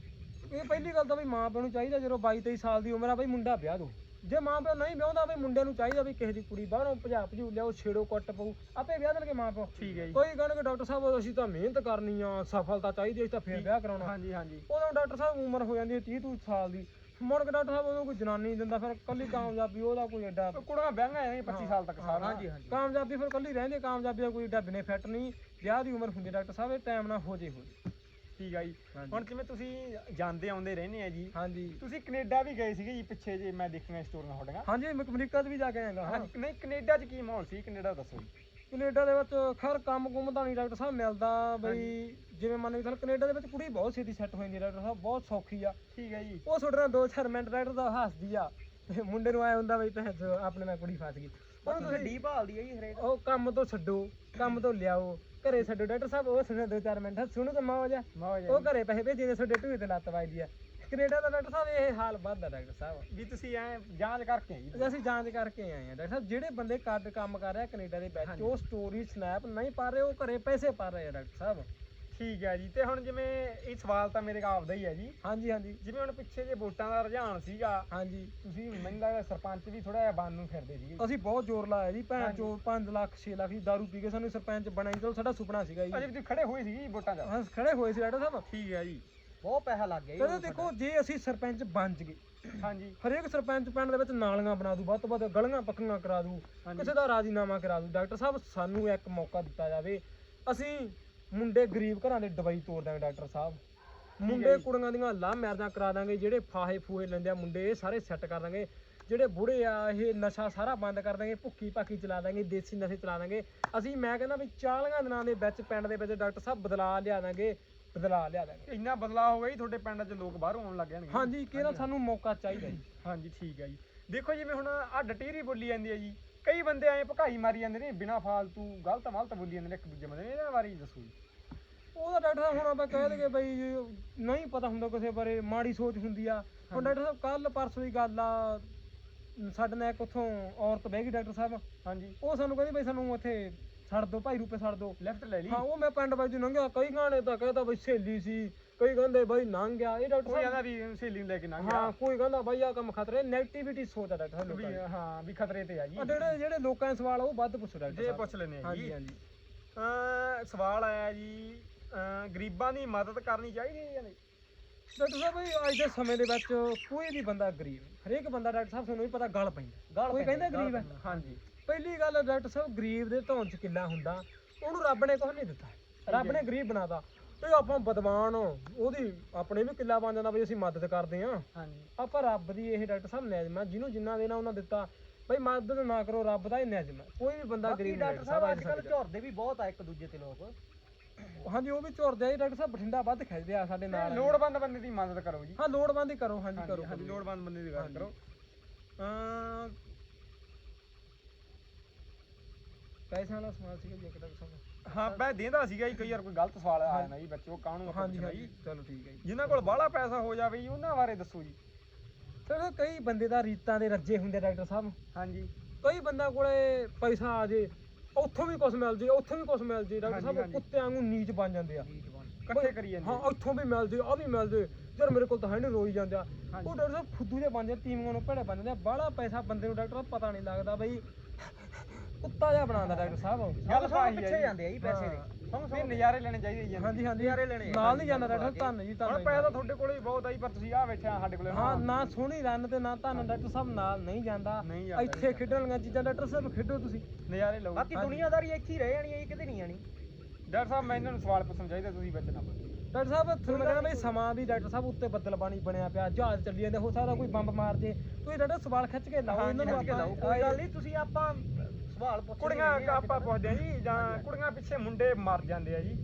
ਇਹ ਪਹਿਲੀ ਗੱਲ ਤਾਂ ਵੀ ਮਾਂ ਪਿਓ ਨੂੰ ਚਾਹੀਦਾ ਜਦੋਂ 22-23 ਸਾਲ ਦੀ ਉਮਰ ਆ ਬਈ ਮੁੰਡਾ ਵਿਆਹ ਦੋ। ਜੇ ਮਾਂ ਪਿਓ ਨਹੀਂ ਵਿਆਹੁੰਦਾ ਬਈ ਮੁੰਡਿਆਂ ਨੂੰ ਚਾਹੀਦਾ ਵੀ ਕਿਸੇ ਦੀ ਕੁੜੀ ਬਾਹਰੋਂ ਭਜਾ ਭਜੂ ਲਿਆਓ ਛੇੜੋ ਕੁੱਟ ਪਊ। ਆਪੇ ਵਿਆਹ ਦੇਣਗੇ ਮਾਂ ਪਿਓ। ਠੀਕ ਹੈ ਜੀ। ਕੋਈ ਕਹਿਣਗੇ ਡਾਕਟਰ ਸਾਹਿਬ ਅਸੀਂ ਤਾਂ ਮਿਹਨਤ ਕਰਨੀ ਆ ਸਫਲਤਾ ਚਾਹੀਦੀ ਅਸੀਂ ਤਾਂ ਫੇਰ ਵਿਆਹ ਕਰਾਉਣਾ। ਹਾਂਜੀ ਹਾਂਜੀ। ਉਦੋਂ ਡਾਕਟਰ ਸਾਹਿਬ ਉਮਰ ਹੋ ਜਾਂਦੀ ਹੈ 30 ਤੂੰ ਸਾਲ ਦੀ। ਮੁੜ ਕੇ ਡਾਕਟਰ ਸਾਹਿਬ ਕੋਈ ਜਨਾਨੀ ਨਹੀਂ ਦਿੰਦਾ ਫਿਰ ਕੱਲੀ ਕਾਮਯਾਬੀ ਉਹਦਾ ਕੋਈ ਐਡਾ ਕੁੜੀਆਂ ਵਿਆਹਾਂ ਐ 25 ਸਾਲ ਤੱਕ ਸਾਰਾ। ਹਾਂਜੀ ਹਾਂਜੀ ਕਾਮਯਾਬੀ ਫਿਰ ਕੱਲੀ ਰਹਿੰਦੀ ਕਾਮਯਾਬੀ ਦਾ ਕੋਈ ਐਡਾ ਬੈਨੀਫਿਟ ਨਹੀਂ। ਵਿਆਹ ਦੀ ਉਮਰ ਹੁੰਦੀ ਡਾਕਟਰ ਸਾਹਿਬ ਇਹ ਟਾਈਮ ਨਾਲ ਹੋ ਜੇ ਹੋ ਜੇ। ਠੀਕ ਆ ਜੀ। ਹੁਣ ਜਿਵੇਂ ਤੁਸੀਂ ਜਾਂਦੇ ਆਉਂਦੇ ਰਹਿੰਦੇ ਆ ਜੀ ਹਾਂਜੀ ਤੁਸੀਂ ਕੈਨੇਡਾ ਵੀ ਗਏ ਸੀਗੇ ਜੀ ਪਿੱਛੇ ਜੇ ਮੈਂ ਦੇਖੀਆਂ ਸਟੋਰੀਆਂ ਤੁਹਾਡੀਆਂ। ਹਾਂਜੀ ਮੈਂ ਅਮਰੀਕਾ 'ਚ ਵੀ ਜਾ ਕੇ ਆਏਗਾ ਹਾਂ ਹਾਂਜੀ ਨਹੀਂ ਕੈਨੇਡਾ 'ਚ ਕੀ ਮਾਹੌਲ ਸੀ? ਕੈਨੇਡਾ ਦੱਸੋ ਜੀ। ਕੈਨੇਡਾ ਦੇ ਵਿੱਚ ਖੈਰ ਕੰਮ ਕੁੰਮ ਤਾਂ ਨਹੀਂ ਡਾਕਟਰ ਸਾਹਿਬ ਮਿਲਦਾ ਬਈ ਜਿਵੇਂ ਮੰਨ ਕੇ ਚੱਲ ਕੈਨੇਡਾ ਦੇ ਵਿੱਚ ਕੁੜੀ ਬਹੁਤ ਛੇਤੀ ਸੈੱਟ ਹੋ ਜਾਂਦੀ ਹੈ ਡਾਕਟਰ ਸਾਹਿਬ ਬਹੁਤ ਸੌਖੀ ਆ। ਠੀਕ ਹੈ ਜੀ। ਉਹ ਤੁਹਾਡੇ ਨਾਲ ਦੋ ਚਾਰ ਮਿੰਟ ਡਾਕਟਰ ਦਾ ਹੱਸਦੀ ਆ ਤੇ ਮੁੰਡੇ ਨੂੰ ਆਇਆ ਹੁੰਦਾ ਬਈ ਭੈਣ ਚੋ ਆਪਣੇ ਨਾਲ ਕੁੜੀ ਫਸ ਗਈ। ਉਹਨੂੰ ਤੁਸੀਂ ਡੀ ਭਾਲਦੀ ਆ ਜੀ ਹਰੇਕ। ਉਹ ਕੰਮ ਤੋਂ ਛੱਡੋ ਕੰਮ ਤੋਂ ਲਿਆਓ ਘਰੇ ਛੱਡੋ। ਡਾਕਟਰ ਸਾਹਿਬ ਉਹ ਸੁਣੋ ਦੋ ਚਾਰ ਮਿੰਟ ਸੁਣੋ ਤਾਂ ਮੌਜ ਆ ਮੌਜ ਉਹ ਘਰੇ ਪੈਸੇ ਭੇਜੇ ਨੇ ਤੁਹਾਡੇ ਢੂਏ ਤੇ ਲੱਤ ਵੱਜਦੀ ਆ। ਕੈਨੇਡਾ ਦਾ ਡਾਕਟਰ ਸਾਹਿਬ ਇਹ ਹਾਲ ਵੱਧਦਾ ਡਾਕਟਰ ਸਾਹਿਬ। ਵੀ ਤੁਸੀਂ ਐ ਜਾਂਚ ਕਰਕੇ ਜੀ ਅੱਜ ਅਸੀਂ ਜਾਂਚ ਕਰਕੇ ਆਏ ਆ ਡਾਕਟਰ ਸਾਹਿਬ ਜਿਹੜੇ ਬੰਦੇ ਕੱਦ ਕੰਮ ਕਰ ਰਹੇ ਆ ਕੈਨੇਡਾ ਦੇ ਵਿੱਚ। ਉਹ ਸਟੋਰੀ ਸਨੈਪ ਨਹੀਂ ਪਾ ਰਹੇ ਉਹ ਘਰੇ ਪੈਸੇ ਪਾ ਰਹੇ ਆ ਡਾਕਟਰ ਸਾਹਿਬ। ਠੀਕ ਹੈ ਜੀ ਤੇ ਹੁਣ ਜਿਵੇਂ ਇਹ ਸਵਾਲ ਤਾਂ ਮੇਰੇ ਆਪਦਾ ਹੀ ਹੈ ਜੀ। ਹਾਂਜੀ ਹਾਂਜੀ। ਜਿਵੇਂ ਹੁਣ ਪਿੱਛੇ ਜੇ ਵੋਟਾਂ ਦਾ ਰੁਝਾਨ ਸੀਗਾ ਹਾਂਜੀ। ਤੁਸੀਂ ਲੱਗਦਾ ਸਰਪੰਚ ਵੀ ਥੋੜਾ ਜਿਹਾ ਬਣ ਨੂੰ ਫਿਰਦੇ ਸੀਗੇ। ਅਸੀਂ ਬਹੁਤ ਜ਼ੋਰ ਲਾਇਆ ਜੀ ਭੈਣ। ਚੋ 5 ਲੱਖ 6 ਲੱਖ ਦੀ ਦਾਰੂ ਪੀ ਕੇ ਸਾਨੂੰ ਸਰਪੰਚ ਬਣਾਈ ਚਲੋ ਸਾਡਾ ਸੁਪਨਾ ਸੀਗਾ ਅਜੇ ਜੀ ਵੀ ਤੁਸੀਂ ਖੜੇ ਹੋਏ ਸੀ ਜੀ ਵੋਟਾਂ 'ਚ? ਹਾਂ ਖੜੇ ਹੋਏ ਸੀ ਡਾਕਟਰ ਸਾਹਿਬ। ਠੀਕ ਹੈ ਜੀ। ਬਹੁਤ ਪੈਸਾ ਲੱਗ ਗਿਆ ਜੀ ਕਹਿੰਦੇ ਦੇਖੋ ਜੇ ਅਸੀਂ ਸਰਪੰਚ ਬਣ ਜਗੇ ਹਾਂਜੀ। ਹਰੇਕ ਸਰਪੰਚ ਪਿੰਡ ਦੇ ਵਿੱਚ ਨਾਲੀਆਂ ਬਣਾ ਦੂ ਵੱਧ ਤੋਂ ਵੱਧ ਗਲੀਆਂ ਪੱਕੀਆਂ ਕਰਾ ਦੂ। ਕਿਸੇ ਦਾ ਰਾਜੀਨਾਮਾ ਕਰਾ ਦੂ ਡਾਕਟਰ ਸਾਹਿਬ ਸਾਨੂੰ ਇੱਕ ਮੌਕਾ ਦਿੱਤਾ ਜਾਵੇ। ਅਸੀਂ ਮੁੰਡੇ ਗਰੀਬ ਘਰਾਂ ਦੇ ਦਵਾਈ ਤੋੜ ਦਾਂਗੇ ਡਾਕਟਰ ਸਾਹਿਬ। ਮੁੰਡੇ। ਕੁੜੀਆਂ ਦੀਆਂ ਲਾਹ ਮੈਰਜਾਂ ਕਰਾ ਦਾਂਗੇ ਜਿਹੜੇ ਫਾਹੇ ਫੂਹੇ ਲੈਂਦੇ ਆ ਮੁੰਡੇ ਇਹ ਸਾਰੇ ਸੈੱਟ ਕਰ ਦਾਂਗੇ ਜਿਹੜੇ ਬੁੜੇ ਆ ਇਹ ਨਸ਼ਾ ਸਾਰਾ ਬੰਦ ਕਰ ਦਾਂਗੇ ਭੁੱਕੀ ਭਾਕੀ ਚਲਾ ਦਾਂਗੇ ਦੇਸੀ ਨਸ਼ੇ ਚਲਾ ਦਾਂਗੇ ਅਸੀਂ ਮੈਂ ਕਹਿੰਦਾ ਵੀ 40 ਦਿਨਾਂ ਦੇ ਵਿੱਚ ਪਿੰਡ ਦੇ ਵਿੱਚ ਡਾਕਟਰ ਸਾਹਿਬ ਬਦਲਾ ਲਿਆ ਦਾਂਗੇ ਬਦਲਾ ਲਿਆ ਦਾਂਗੇ ਇੰਨਾ ਬਦਲਾਅ ਹੋ ਗਿਆ ਜੀ ਤੁਹਾਡੇ ਪਿੰਡ 'ਚ ਲੋਕ ਬਾਹਰੋਂ ਆਉਣ ਲੱਗ ਜਾਣਗੇ। ਹਾਂਜੀ ਕਿਹੜਾ ਸਾਨੂੰ ਮੌਕਾ ਚਾਹੀਦਾ ਜੀ। ਹਾਂਜੀ ਠੀਕ ਹੈ ਜੀ। ਦੇਖੋ ਜਿਵੇਂ ਹੁਣ ਆ ਡਟੀਰੀ ਬੋਲੀ ਜਾਂਦੀ ਹੈ ਜੀ ਕਈ ਬੰਦੇ ਐਂ ਭਕਾਈ ਮਾਰੀ ਜਾਂਦੇ ਨੇ ਬਿਨਾ ਫਾਲਤੂ ਗਲਤ ਮਲਤ ਬੋਲੀ ਜਾਂਦੇ ਨੇ ਇੱਕ ਦੂਜੇ ਬੰਦੇ ਨੇ ਇਹਨਾਂ ਬਾਰੇ ਦੱਸੋ ਜੀ। ਉਹਦਾ ਡਾਕਟਰ ਸਾਹਿਬ ਹੁਣ ਆਪਾਂ ਕਹਿ ਦਈਏ ਬਈ ਨਹੀਂ ਪਤਾ ਹੁੰਦਾ ਕਿਸੇ ਬਾਰੇ ਮਾੜੀ ਸੋਚ ਹੁੰਦੀ ਆ। ਹੁਣ ਡਾਕਟਰ ਸਾਹਿਬ ਕੱਲ ਪਰਸੋਂ ਦੀ ਗੱਲ ਆ ਸਾਡੇ ਨਾਲ ਇੱਕ ਉੱਥੋਂ ਔਰਤ ਬਹਿ ਗਈ ਡਾਕਟਰ ਸਾਹਿਬ। ਹਾਂਜੀ। ਉਹ ਸਾਨੂੰ ਕਹਿੰਦੀ ਬਈ ਸਾਨੂੰ ਉੱਥੇ ਛੱਡ ਦਿਓ ਭਾਈ ਰੁਪਏ ਛੱਡ ਦਿਓ ਲੈਫਟ ਲੈ ਲਈ। ਹਾਂ ਉਹ ਮੈਂ ਪਿੰਡ ਬਾਜੂ ਲੰਘਿਆ ਕਈ ਗਾਣੇ ਤਾਂ ਕਹਿੰਦਾ ਬਈ ਸਹੇਲੀ ਸੀ ਕਈ ਕਹਿੰਦੇ ਬਈ ਲੰਘ ਗਿਆ ਇਹ ਡਾਕਟਰ ਕੋਈ ਕਹਿੰਦਾ ਵੀ ਸਹੇਲੀ ਨੂੰ ਲੈ ਕੇ ਲੰਘ ਹਾਂ ਗਿਆ ਕੋਈ ਕਹਿੰਦਾ ਬਈ ਆ ਕੰਮ ਖਤਰੇ ਨੈਗੇਟਿਵਿਟੀ ਸੋਚ ਆ ਡਾਕਟਰ ਲੋਕਾਂ ਦੀ। ਹਾਂ ਵੀ ਖਤਰੇ ਤੇ ਆ ਜੀ। ਜਿਹੜੇ ਜਿਹੜੇ ਲੋਕਾਂ ਦੇ ਸਵਾਲ ਉਹ ਵੱਧ ਪੁੱਛੋ ਡਾਕਟਰ ਜੇ ਪੁੱਛ ਲੈਨੇ ਆ ਹਾਂਜੀ ਜੀ। ਹਾਂਜੀ ਅਹ ਸਵਾਲ ਆਇਆ ਜੀ ਗਰੀਬਾਂ ਦੀ ਮਦਦ ਕਰਨੀ ਚਾਹੀਦੀ ਹੈ ਜਾਂ ਨਹੀਂ? ਡਾਕਟਰ ਸਾਹਿਬ ਅੱਜ ਦੇ ਸਮੇਂ ਦੇ ਵਿੱਚ ਕੋਈ ਵੀ ਬੰਦਾ ਗਰੀਬ। ਹਰੇਕ ਬੰਦਾ ਡਾਕਟਰ ਸਾਹਿਬ ਤੁਹਾਨੂੰ ਵੀ ਪਤਾ ਗਲ ਪੈਂਦਾ। ਗਲ ਕੋਈ ਕਹਿੰਦਾ ਗਰੀਬ ਹੈ? ਹਾਂਜੀ। ਪਹਿਲੀ ਗੱਲ ਡਾਕਟਰ ਸਾਹਿਬ ਗਰੀਬ ਦੇ ਧੌਣ ਚ ਕਿੱਲਾ ਹੁੰਦਾ? ਉਹਨੂੰ ਰੱਬ ਨੇ ਕੁਝ ਨਹੀਂ ਦਿੱਤਾ। ਰੱਬ ਨੇ ਗਰੀਬ ਬਣਾਤਾ ਤੇ ਆਪਾਂ ਬਦਮਾਨ ਉਹਦੀ ਆਪਣੇ ਵੀ ਕਿੱਲਾ ਬਣ ਜਾਂਦਾ ਬਈ ਅਸੀਂ ਮਦਦ ਕਰਦੇ ਆ ਹਾਂਜੀ। ਆਪਾਂ ਰੱਬ ਦੀ ਇਹ ਡਾਕਟਰ ਸਾਹਿਬ ਨਿਆਜ਼ਮ ਆ ਜਿਹਨੂੰ ਜਿੰਨਾ ਦੇਣਾ ਉਹਨਾਂ ਦਿੱਤਾ। ਬਈ ਮਦਦ ਨਾ ਕਰੋ ਰੱਬ ਦਾ ਹੀ ਨਿਆਜ਼ਮ ਹੈ ਕੋਈ ਵੀ ਬੰਦਾ ਗਰੀਬ ਡਾਕਟਰ ਸਾਹਿਬ ਅੱਜ ਕੱਲ ਝੁਰਦੇ ਵੀ ਬਹੁਤ ਆ ਇੱਕ ਦੂਜੇ ਤੇ ਲੋਕ। ਹਾਂਜੀ ਉਹ ਵੀ ਝੁਰਦੇ ਆ ਡਾਕਟਰ ਸਾਹਿਬ ਬਠਿੰਡਾ ਵੱਧ ਖਿੱਚਦੇ ਆ ਸਾਡੇ ਨਾਲ। ਲੋੜਵੰਦ ਬੰਦੇ ਦੀ ਮਦਦ ਕਰੋ ਜੀ। ਹਾਂ ਲੋੜਵੰਦ ਹੀ ਕਰੋ ਹਾਂਜੀ ਕਰੋ ਹਾਂਜੀ। ਲੋੜਵੰਦ ਬੰਦੇ ਦੀ ਗੱਲ। ਕਰੋ। ਅਹ ਪੈਸਿਆਂ ਵਾਲਾ ਸਮਾਨ ਸੀਗਾ ਜੀ ਇੱਕ ਡਾਕਟਰ ਸਾਹਿਬ ਹਾਂ ਮੈਂ ਦੇਂਦਾ ਸੀਗਾ ਜੀ ਕਈ ਵਾਰ ਕੋਈ ਗਲਤ ਸਵਾਲ ਆ ਜਾਂਦਾ ਜੀ ਬੱਚੋ ਕਾਹਨੂੰ ਹਾਂਜੀ ਹਾਂਜੀ ਜੀ। ਚਲੋ ਠੀਕ ਹੈ ਜੀ। ਜਿਨ੍ਹਾਂ ਕੋਲ ਬਾਹਲਾ ਪੈਸਾ ਹੋ ਜਾਵੇ ਜੀ ਉਹਨਾਂ ਬਾਰੇ ਦੱਸੋ ਜੀ। ਚਲੋ ਕਈ ਬੰਦੇ ਦਾ ਰੀਤਾਂ ਦੇ ਰੱਜੇ ਹੁੰਦੇ ਡਾਕਟਰ ਸਾਹਿਬ। ਹਾਂਜੀ। ਕਈ ਬੰਦਾ ਕੋਲੇ ਪੈਸਾ ਆ ਜੇ ਉੱਥੋਂ ਵੀ ਕੁਝ ਮਿਲ ਜੇ ਉੱਥੋਂ ਵੀ ਕੁਝ ਮਿਲ ਜੇ ਡਾਕਟਰ ਸਾਹਿਬ। ਕੁੱਤਿਆਂ ਵਾਂਗੂ ਨੀਚ ਬਣ ਜਾਂਦੇ ਆ। ਇਕੱਠੇ ਕਰੀ ਜਾਂਦੇ ਹਾਂ ਇੱਥੋਂ ਵੀ ਮਿਲ ਜੇ ਆ ਵੀ ਮਿਲ ਜੇ ਯਾਰ ਮੇਰੇ ਕੋਲ ਤਾਂ ਹੈ ਨਹੀਂ ਰੋਈ ਜਾਂਦੇ ਆ। ਉਹ ਡਾਕਟਰ ਸਾਹਿਬ ਫੁੱਦੂ ਜੇ ਬਣ ਜਾਂਦੇ ਤੀਵੀਆਂ ਨੂੰ ਭੜੇ ਬਣ ਜਾਂਦੇ ਆ ਬਾਹਲਾ ਪੈਸਾ ਬੰਦੇ ਨੂੰ ਡਾਕਟਰ ਸਾਹਿਬ ਪਤਾ ਨਹੀਂ ਲੱਗਦਾ ਬਈ ਕੁੱਤਾ ਜਿਹਾ ਬਣਾਉਂਦਾ ਡਾਕਟਰ ਸਾਹਿਬ। ਗੱਲ ਹੈ ਪਿੱਛੇ। ਜਾਂਦੇ ਆ ਜੀ ਪੈਸੇ ਦੇ। ਸਮਝ ਵੀ ਨਜ਼ਾਰੇ ਲੈਣੇ ਚਾਹੀਦੇ ਜੀ। ਹਾਂਜੀ ਹਾਂਜੀ। ਨਜ਼ਾਰੇ ਲੈਣੇ। ਨਾਲ ਨਹੀਂ ਜਾਂਦਾ ਡਾਕਟਰ ਸਾਹਿਬ ਧੰਨ ਜੀ ਹੁਣ ਧੰਨ ਪੈਸਾ ਤੁਹਾਡੇ ਕੋਲੇ ਬਹੁਤ ਆਈ ਪਰ ਤੁਸੀਂ ਆ ਬੈਠੇ ਆ ਸਾਡੇ ਕੋਲੇ। ਹਾਂ ਨਾ ਸੋਹਣੀ ਰਨ ਤੇ ਨਾ ਧੰਨ ਡਾਕਟਰ ਸਾਹਿਬ ਨਾਲ ਨਹੀਂ ਜਾਂਦਾ। ਇੱਥੇ ਖੇਡਣ ਵਾਲੀਆਂ ਚੀਜ਼ਾਂ ਡਾਕਟਰ ਸਾਹਿਬ ਖੇਡੋ ਤੁਸੀਂ। ਨਜ਼ਾਰੇ ਲਓ। ਬਾਕੀ। ਦੁਨੀਆਦਾਰੀ ਇੱਥੇ ਹੀ ਰਹਿ ਜਾਣੀ ਹੈ ਜੀ ਕਿਤੇ ਨਹੀਂ ਆਣੀ ਡਾਕਟਰ ਸਾਹਿਬ ਮੈਂ ਇਹਨਾਂ ਨੂੰ ਸਵਾਲ ਪੁੱਛਣਾ ਚਾਹੀਦਾ ਤੁਸੀਂ ਵਿੱਚ ਨਾ। ਡਾਕਟਰ ਸਾਹਿਬ ਤੁਹਾਨੂੰ ਮੈਂ ਕਹਿੰਦਾ ਬਈ ਸਮਾਂ ਵੀ ਡਾਕਟਰ ਸਾਹਿਬ ਉੱਤੇ ਬੱਦਲ ਬਾਣੀ ਬਣਿਆ ਪਿਆ ਜਹਾਜ਼ ਚੱਲੀ ਜਾਂਦੇ ਹੋ ਸਕਦਾ ਕੋਈ ਬੰਬ ਮਾਰ ਜੇ। ਤੁਸੀਂ ਡਾਕਟਰ ਸਵਾਲ ਖਿੱਚ ਕੇ ਲਾਓ ਇਹਨਾਂ ਨੂੰ ਆਪਾਂ ਕੋਈ ਗੱਲ ਨਹੀਂ ਤੁਸੀਂ ਆਪਾਂ ਸਵਾਲ ਪੁੱਛ ਕੁੜੀਆਂ ਆਪਾਂ ਪੁੱਛਦੇ ਆ ਜੀ ਜਾਂ ਕੁੜੀਆਂ ਪਿੱਛੇ ਮੁੰਡੇ ਮਰ ਜਾਂਦੇ ਆ ਜੀ।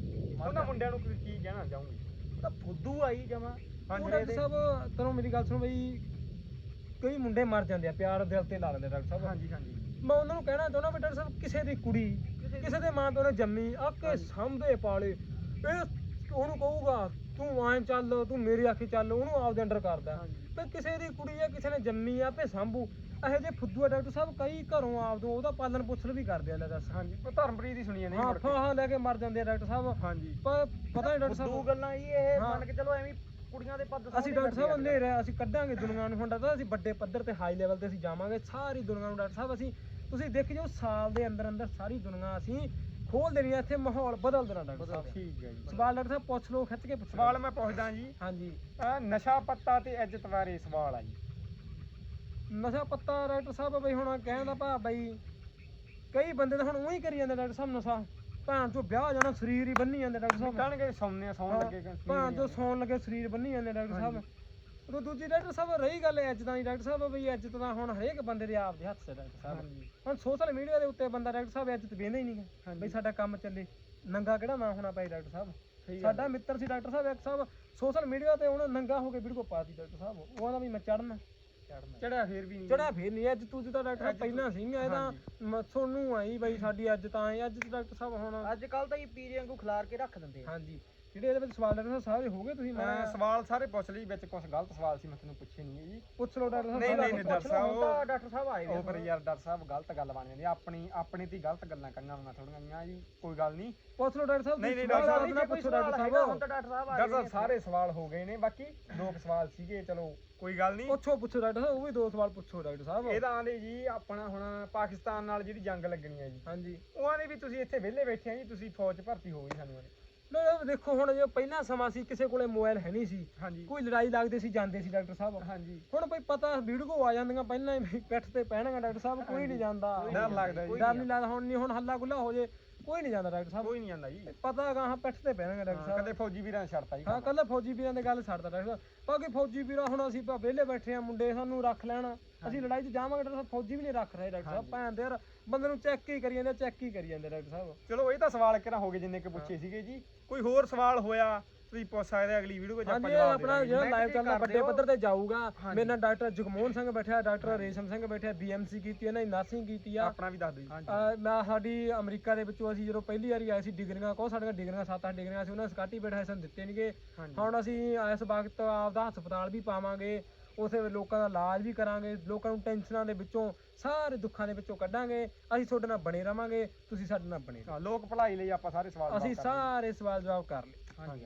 ਉਹਨਾਂ ਮੁੰਡਿਆਂ ਨੂੰ ਕੀ ਕਹਿਣਾ ਚਾਹੋਗੇ? ਤਾਂ ਫੁੱਦੂ ਆਈ ਜਮਾ। ਉਹ ਡਾਕਟਰ ਸਾਹਿਬ ਤੈਨੂੰ ਮੇਰੀ ਗੱਲ ਸੁਣੋ ਬਈ ਕਈ ਮੁੰਡੇ ਮਰ ਜਾਂਦੇ ਆ ਪਿਆਰ ਦਿਲ ਤੇ ਲਾ ਲੈਂਦੇ ਡਾਕਟਰ ਸਾਹਿਬ। ਹਾਂਜੀ ਹਾਂਜੀ। ਮੈਂ ਉਹਨਾਂ ਨੂੰ ਕਹਿਣਾ ਚਾਹੁੰਦਾ ਵੀ ਡਾਕਟਰ ਸਾਹਿਬ ਕਿਸੇ ਦੀ ਕੁੜੀ ਕਿਸੇ ਦੇ ਮਾਂ ਪਿਓ ਨੇ ਜੰਮੀ ਆਕੇ ਸਾਂਭੇ ਪਾਲੇ ਇਹ ਉਹਨੂੰ ਕਹੂਗਾ ਤੂੰ ਐਂ ਚੱਲ ਤੂੰ ਮੇਰੀ ਆਖੀ ਚੱਲ ਉਹਨੂੰ ਆਪਦੇ ਅੰਡਰ ਕਰਦਾ। ਹਾਂਜੀ। ਤੇ ਕਿਸੇ ਦੀ ਕੁੜੀ ਆ ਕਿਸੇ ਨੇ ਜੰਮੀ ਆ ਆਪੇ ਸਾਂਭੂ। ਇਹੋ ਜਿਹੇ ਫੁੱਦੂ ਆ ਡਾਕਟਰ ਸਾਹਿਬ ਕਈ ਘਰੋਂ ਆਪਦੋਂ ਉਹਦਾ ਪਾਲਣ ਪੋਸ਼ਣ ਵੀ ਕਰਦੇ ਆ ਲੈ ਦੱਸ। ਹਾਂਜੀ ਉਹ ਧਰਮਪ੍ਰੀਤ ਦੀ ਸੁਣੀ ਜਾਂਦੇ ਹਾਂ ਫਾਹਾ ਲੈ ਕੇ ਮਰ ਜਾਂਦੇ ਆ ਡਾਕਟਰ ਸਾਹਿਬ। ਹਾਂਜੀ। ਪਰ ਪਤਾ ਨਹੀਂ ਡਾਕਟਰ ਸਾਹਿਬ ਗੱਲਾਂ ਜੀ ਇਹ ਹਾਂ। ਮੰਨ ਕੇ ਚਲੋ ਐਵੇਂ ਕੁੜੀਆਂ ਦੇ ਪੱਦ ਅਸੀਂ ਡਾਕਟਰ ਸਾਹਿਬ ਹਨੇਰਾ ਅਸੀਂ ਕੱਢਾਂਗੇ ਦੁਨੀਆ ਨੂੰ। ਹੁਣ ਡਾਕਟਰ ਅਸੀਂ ਵੱਡੇ ਪੱਧਰ ਤੇ ਹਾਈ ਲੈਵਲ ਤੇ ਅਸੀਂ ਜਾਵਾਂਗੇ ਸਾਰੀ ਦੁਨੀਆ ਨੂੰ ਡਾਕਟਰ ਸਾਹਿਬ ਅਸੀਂ ਤੁਸੀਂ ਦੇਖੀ ਜਾਓ ਸਾਲ ਦੇ ਅੰਦਰ ਅੰਦਰ ਸਾਰੀ ਦੁਨੀਆ ਅਸੀਂ ਖੋਲ ਦੇਣੀ ਆ ਇੱਥੇ ਮਾਹੌਲ ਬਦਲ ਦੇਣਾ ਡਾਕਟਰ ਸਾਹਿਬ। ਠੀਕ ਹੈ ਜੀ ਸਵਾਲ ਡਾਕਟਰ ਸਾਹਿਬ ਪੁੱਛ ਲਓ ਖਿੱਚ ਕੇ ਪੁੱਛ ਸਵਾਲ ਮੈਂ ਪੁੱਛਦਾ ਜੀ। ਹਾਂਜੀ। ਨਸ਼ਾ ਪੱਤਾ ਤੇ ਇੱਜ਼ਤ ਬਾਰੇ ਸਵਾਲ ਆ ਜੀ। ਨਸ਼ਾ ਪੱਤਾ ਡਾਕਟਰ ਸਾਹਿਬ ਬਈ ਹੁਣ ਕਹਿਣ ਦਾ ਭਾਵ ਬਈ ਕਈ ਬੰਦੇ ਤਾਂ ਹੁਣ ਉਹੀ ਕਰੀ ਜਾਂਦੇ ਡਾਕਟਰ ਸਾਹਿਬ ਨਸ਼ਾ। ਭਾਂ ਚੋ ਵਿਆਹ ਜਾਣਾ ਸਰੀਰ ਹੀ ਬੰਨੀ ਜਾਂਦੇ ਡਾਕਟਰ ਸਾਹਿਬ। ਕਹਿਣਗੇ ਸੌਂਨੇ ਸੌਣ ਲੱਗੇ ਭਾਂ ਚੋ ਸੌਣ ਲੱਗੇ ਸਰੀਰ ਬੰਨੀ ਜਾਂਦੇ ਡਾਕਟਰ ਸਾਹਿਬ। ਉਹ ਦੂਜੀ ਡਾਕਟਰ ਸਾਹਿਬ ਰਹੀ ਗੱਲ ਇੱਜ਼ਤਾਂ ਦੀ ਡਾਕਟਰ ਸਾਹਿਬ ਬਈ ਇੱਜ਼ਤ ਤਾਂ ਹੁਣ ਹਰੇਕ ਬੰਦੇ ਦੇ ਆਪ ਦੇ ਹੱਥ 'ਚ ਡਾਕਟਰ ਸਾਹਿਬ। ਹੁਣ ਸੋਸ਼ਲ ਮੀਡੀਆ ਦੇ ਉੱਤੇ ਬੰਦਾ ਡਾਕਟਰ ਸਾਹਿਬ ਇੱਜ਼ਤ ਵੇਂਦਾ ਹੀ ਨਹੀਂ ਹਾਂਜੀ। ਬਈ ਸਾਡਾ ਕੰਮ ਚੱਲੇ ਨੰਗਾ ਕਿਹੜਾ ਨਾ ਹੋਣਾ ਪਈ ਡਾਕਟਰ ਸਾਹਿਬ। ਸਾਡਾ ਮਿੱਤਰ ਸੀ ਡਾਕਟਰ ਸਾਹਿਬ ਇੱਕ ਸਾਹਿਬ ਸੋਸ਼ਲ ਮੀਡੀਆ ਤੇ ਉਹਨੇ ਨੰਗਾ ਹੋ ਕੇ ਵੀਡੀਓ ਪਾਤੀ ਡਾਕਟਰ ਸਾਹਿਬ। ਉਹ ਕਹਿੰਦਾ ਵੀ ਮੈਂ ਚੜਨਾ ਚੜਿਆ ਫੇਰ ਵੀ ਨਹੀਂ। ਚੜਿਆ ਫੇਰ ਨਹੀਂ। ਅੱਜ ਤੂੰ ਤਾਂ ਡਾਕਟਰ ਪਹਿਲਾਂ ਸੀਗਾ ਇਹਦਾ ਤੁਹਾਨੂੰ ਆਈ ਬਈ ਸਾਡੀ ਅੱਜ ਤਾਂ ਆਏ ਅੱਜ ਡਾਕਟਰ ਸਾਹਿਬ ਹੁਣ ਅੱਜ ਕੱਲ ਤਾਂ ਇਹ ਪੀਰੇ ਵਾਂਗੂ ਖਿਲਾਰ ਕੇ ਰੱਖ ਦਿੰਦੇ ਆ। ਹਾਂਜੀ। ਜਿਹੜੇ ਇਹਦੇ ਵਿੱਚ ਸਵਾਲ ਸਾਹਿਬ ਸਾਰੇ ਹੋ ਗਏ ਤੁਸੀਂ? ਮੈਂ ਸਵਾਲ ਸਾਰੇ ਪੁੱਛ ਲਈ ਵਿੱਚ ਕੁਝ ਗਲਤ ਸਵਾਲ ਸੀ ਮੈਂ ਤੁਹਾਨੂੰ ਪੁੱਛੇ ਨਹੀਂ ਜੀ ਪੁੱਛ ਲਓ ਡਾਕਟਰ ਸਾਹਿਬ ਨਹੀਂ, ਨਹੀਂ। ਡਾਕਟਰ ਸਾਹਿਬ, ਹੁਣ ਡਾਕਟਰ ਸਾਹਿਬ ਆਏ ਉਹ ਫਿਰ ਯਾਰ ਡਾਕਟਰ ਸਾਹਿਬ ਗਲਤ ਗੱਲ ਬਣ ਜਾਂਦੀ। ਆਪਣੀ ਆਪਣੇ ਤੇ ਗਲਤ ਗੱਲਾਂ ਕਰਨੀਆਂ ਮੈਂ ਥੋੜੀਆਂ ਜੀਆਂ ਜੀ ਕੋਈ ਗੱਲ ਨਹੀਂ। ਪੁੱਛ ਲਓ ਡਾਕਟਰ ਸਾਹਿਬ ਨਹੀਂ, ਨਹੀਂ, ਡਾਕਟਰ ਸਾਹਿਬ, ਪੁੱਛੋ ਡਾਕਟਰ ਹੁਣ ਸਾਹਿਬ। ਤਾਂ ਡਾਕਟਰ ਸਾਹਿਬ ਆਏ ਡਾਕਟਰ ਸਾਹਿਬ। ਸਾਰੇ ਸਵਾਲ ਹੋ ਗਏ ਨੇ ਬਾਕੀ ਦੋ ਕੁ ਸਵਾਲ ਸੀਗੇ ਚਲੋ ਕੋਈ ਗੱਲ ਨਹੀਂ। ਪੁੱਛੋ ਪੁੱਛੋ ਡਾਕਟਰ ਸਾਹਿਬ ਉਹ ਵੀ ਦੋ ਸਵਾਲ ਪੁੱਛੋ ਡਾਕਟਰ ਸਾਹਿਬ। ਇਹਦਾ ਆਂਦੇ ਜੀ ਆਪਣਾ ਹੁਣ ਪਾਕਿਸਤਾਨ ਨਾਲ ਜਿਹੜੀ ਜੰਗ ਲੱਗਣੀ ਹੈ ਜੀ। ਹਾਂਜੀ। ਉਹਾਂ ਦੇ ਵੀ ਤੁਸੀਂ ਇੱਥੇ ਵਿਹਲੇ ਬੈਠੇ ਆ ਜੀ ਤੁਸੀਂ ਫੌਜ ਭਰਤੀ ਹੋ ਗਈ ਸਾਨੂੰ ਨਾ ਦੇਖੋ ਹੁਣ ਜੇ ਪਹਿਲਾਂ ਸਮਾਂ ਸੀ ਕਿਸੇ ਕੋਲੇ ਮੋਬਾਈਲ ਹੈ ਨਹੀਂ ਸੀ। ਹਾਂਜੀ। ਕੋਈ ਲੜਾਈ ਲੱਗਦੀ ਸੀ ਜਾਂਦੇ ਸੀ ਡਾਕਟਰ ਸਾਹਿਬ। ਹਾਂਜੀ। ਹੁਣ ਬਈ ਪਤਾ ਵੀਡੀਓ ਆ ਜਾਂਦੀਆਂ ਪਹਿਲਾਂ ਹੀ ਪਿੱਠ ਤੇ ਪਹਿਣਾਗਾ ਡਾਕਟਰ ਸਾਹਿਬ ਕੋਈ ਨਹੀਂ ਜਾਂਦਾ। ਡਰ ਲੱਗਦਾ ਜੀ। ਡਰ ਨਹੀਂ ਲੱਗਦਾ ਹੁਣ ਨਹੀਂ ਹੁਣ ਹੱਲਾ ਗੁੱਲਾ ਹੋ ਜੇ। ਕੋਈ ਨਹੀਂ ਜਾਂਦਾ ਡਾਕਟਰ ਸਾਹਿਬ। ਕੋਈ ਨਹੀਂ ਜਾਂਦਾ ਜੀ। ਪਤਾ ਹੈਗਾ ਹਾਂ ਪਿੱਠ ਤੇ ਪਹਿਣਾਗਾ ਡਾਕਟਰ ਹਾਂ, ਸਾਹਿਬ। ਕਦੇ ਫੌਜੀ ਵੀਰਾਂ ਨੇ ਛੱਡਤਾ ਜੀ ਹਾਂ। ਕੱਲ ਫੌਜੀ ਵੀਰਾਂ ਦੀ ਗੱਲ ਛੱਡਦਾ ਡਾਕਟਰ ਸਾਹਿਬ। ਬਾਕੀ ਫੌਜੀ ਵੀਰਾਂ ਹੁਣ ਅਸੀਂ ਭਾ ਵਿਹਲੇ ਬੈਠੇ ਆ ਮੁੰਡੇ ਸਾਨੂੰ ਰੱਖ ਲੈਣ। ਅਸੀਂ ਲੜਾਈ 'ਚ ਜਾਵਾਂਗੇ ਡਾਕਟਰ ਸਾਹਿਬ ਫੌਜੀ ਵੀ ਨਹੀਂ ਰੱਖ ਰਹੇ ਡਾਕਟਰ ਸਾਹਿਬ। ਭੈਣ ਦੇ ਯਾਰ ਬੰਦੇ ਨੂੰ ਚੈੱਕ ਹੀ ਕਰੀ ਜਾਂਦੇ ਚੈੱਕ ਹੀ ਕਰੀ ਜਾਂਦੇ ਡਾਕਟਰ ਸਾਹਿਬ। ਚਲੋ ਇਹ ਤਾਂ ਸਵਾਲ ਕਿਹੜਾ ਹੋ ਗਏ ਜਿੰਨੇ ਕਿ ਪੁੱਛੇ ਸੀਗੇ ਜੀ। ਕੋਈ ਹੋਰ ਸਵਾਲ ਹੋਇਆ? ਤੁਸੀਂ ਪੁੱਛ ਸਕਦੇ ਹੋ ਅਗਲੀ ਵੀਡੀਓ ਵਿੱਚ ਹਾਂਜੀ ਆਪਾਂ ਇਹ ਜਵਾਬ ਆਪਣਾ ਦੇਵਾਂਗੇ। ਜਿਹੜਾ ਲਾਈਵ ਕਰ ਵੱਡੇ। ਪੱਧਰ ਤੇ ਜਾਊਗਾ। ਹਾਂਜੀ। ਮੇਰੇ ਨਾਲ ਡਾਕਟਰ ਜਗਮੋਹਨ ਸਿੰਘ ਬੈਠਿਆ ਡਾਕਟਰ ਰੇਸ਼ਮ ਸਿੰਘ ਬੈਠਿਆ ਬੀਐਮਸੀ ਕੀਤੀ ਇਹਨਾਂ ਦੀ ਨਰਸਿੰਗ ਕੀਤੀ ਆ। ਆਪਣਾ ਵੀ ਦੱਸ ਦਿਓ ਜੀ। ਅਹ ਮੈਂ ਸਾਡੀ ਅਮਰੀਕਾ ਦੇ ਵਿੱਚੋਂ ਅਸੀਂ ਜਦੋਂ ਪਹਿਲੀ ਵਾਰੀ ਆਏ ਸੀ ਡਿਗਰੀਆਂ ਕੋ ਸਾਡੀਆਂ ਡਿਗਰੀਆਂ 7-8 ਡਿਗਰੀਆਂ ਸੀ ਉਹਨਾਂ ਨੇ ਸਕਾਟੀ ਬੈਠਾ ਸਾਨੂੰ ਦਿੱਤੇ ਨਹੀਂਗੇ ਹਾਂਜੀ। ਹੁਣ ਅਸੀਂ ਇਸ ਵਕਤ ਆਪਦਾ ਹਸਪਤਾਲ ਵੀ ਪਾਵਾਂਗੇ ਉਥੇ ਲੋਕਾਂ ਦਾ ਇਲਾਜ ਵੀ ਕਰਾਂਗੇ ਲੋਕਾਂ ਨੂੰ ਟੈਨਸ਼ਨਾਂ ਦੇ ਵਿੱਚੋਂ ਸਾਰੇ ਦੁੱਖਾਂ ਦੇ ਵਿੱਚੋਂ ਕੱਢਾਂਗੇ ਅਸੀਂ ਤੁਹਾਡੇ ਨਾਲ ਬਣੇ ਰਵਾਂਗੇ ਤੁਸੀਂ ਸਾਡੇ ਨਾਲ ਬਣੇ ਰਹੋ। ਹਾਂ, ਲੋਕ ਭਲਾਈ ਲਈ ਆਪਾਂ ਸਾਰੇ ਸਵਾਲ ਅਸੀਂ। ਸਾਰੇ ਸਵਾਲ ਜਵਾਬ ਕਰ ਲਏ। ਹਾਂਜੀ।